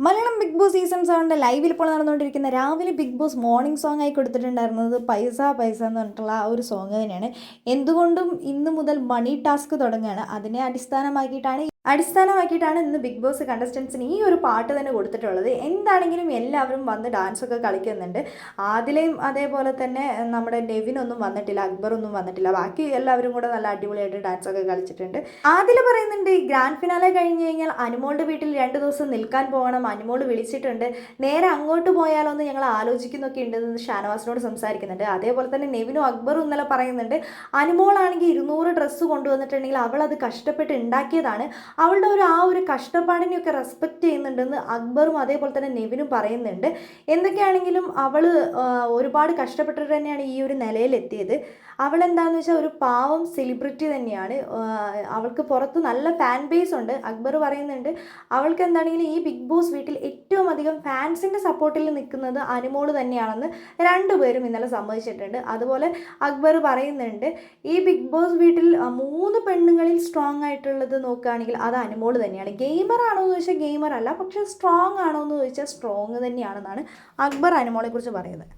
Malayalam big boss season സെവന്റെ ലൈവിൽ ഇപ്പോൾ നടന്നുകൊണ്ടിരിക്കുന്ന രാവിലെ ബിഗ് ബോസ് മോർണിംഗ് സോങ് ആയി കൊടുത്തിട്ടുണ്ടായിരുന്നത് പൈസ പൈസ എന്ന് പറഞ്ഞിട്ടുള്ള ആ ഒരു സോങ് തന്നെയാണ്. എന്തുകൊണ്ടും ഇന്ന് മുതൽ മണി ടാസ്ക് തുടങ്ങുകയാണ്. അതിനെ അടിസ്ഥാനമാക്കിയിട്ടാണ് അടിസ്ഥാനമാക്കിയിട്ടാണ് ഇന്ന് ബിഗ് ബോസ് കണ്ടസ്റ്റൻസിന് ഈ ഒരു പാട്ട് തന്നെ കൊടുത്തിട്ടുള്ളത്. എന്താണെങ്കിലും എല്ലാവരും വന്ന് ഡാൻസ് ഒക്കെ കളിക്കുന്നുണ്ട്. ആദിലയും അതേപോലെ തന്നെ നമ്മുടെ നെവിനൊന്നും വന്നിട്ടില്ല അക്ബറൊന്നും വന്നിട്ടില്ല. ബാക്കി എല്ലാവരും കൂടെ നല്ല അടിപൊളിയായിട്ട് ഡാൻസ് ഒക്കെ കളിച്ചിട്ടുണ്ട്. ആദില പറയുന്നുണ്ട് ഗ്രാൻഡ് ഫിനാലെ കഴിഞ്ഞ് കഴിഞ്ഞാൽ അനുമോളുടെ വീട്ടിൽ രണ്ട് ദിവസം നിൽക്കാൻ പോകണം. അനുമോൾ വിളിച്ചിട്ടുണ്ട് നേരെ അങ്ങോട്ട് പോയാലോ എന്ന് ഞങ്ങൾ ആലോചിക്കുന്നൊക്കെ ഉണ്ടെന്ന് ഷാനവാസിനോട് സംസാരിക്കുന്നുണ്ട്. അതേപോലെ തന്നെ നെവിനും അക്ബറും ഇന്നലെ പറയുന്നുണ്ട് അനുമോളാണെങ്കിൽ ഇരുന്നൂറ് ഡ്രസ്സ് കൊണ്ടുവന്നിട്ടുണ്ടെങ്കിൽ അവൾ അത് കഷ്ടപ്പെട്ട് ഉണ്ടാക്കിയതാണ്. അവളുടെ ഒരു ആ ഒരു കഷ്ടപ്പാടിനെയൊക്കെ റെസ്പെക്റ്റ് ചെയ്യുന്നുണ്ടെന്ന് അക്ബറും അതേപോലെ തന്നെ നെവിനും പറയുന്നുണ്ട്. എന്തൊക്കെയാണെങ്കിലും അവൾ ഒരുപാട് കഷ്ടപ്പെട്ടിട്ട് തന്നെയാണ് ഈ ഒരു നിലയിലെത്തിയത്. അവൾ എന്താണെന്ന് വെച്ചാൽ ഒരു പാവം സെലിബ്രിറ്റി തന്നെയാണ്. അവൾക്ക് പുറത്ത് നല്ല ഫാൻ ബേസ് ഉണ്ട്. അക്ബർ പറയുന്നുണ്ട് അവൾക്ക് എന്താണെങ്കിലും ഈ ബിഗ് ബോസ് വീട്ടിൽ ഏറ്റവും അധികം ഫാൻസിന്റെ സപ്പോർട്ടിൽ നിൽക്കുന്നത് അനുമോൾ തന്നെയാണെന്ന് രണ്ടുപേരും ഇന്നലെ സമ്മതിച്ചിട്ടുണ്ട്. അതുപോലെ അക്ബർ പറയുന്നുണ്ട് ഈ ബിഗ് ബോസ് വീട്ടിൽ മൂന്ന് പെണ്ണുങ്ങളിൽ സ്ട്രോങ് ആയിട്ടുള്ളത് നോക്കുകയാണെങ്കിൽ അത് അനുമോൾ തന്നെയാണ്. ഗെയിമർ ആണോ എന്ന് ചോദിച്ചാൽ ഗെയിമർ അല്ല പക്ഷേ സ്ട്രോങ് ആണോ എന്ന് ചോദിച്ചാൽ സ്ട്രോങ് തന്നെയാണെന്നാണ് അക്ബർ അനുമോളെ കുറിച്ച് പറയുന്നത്.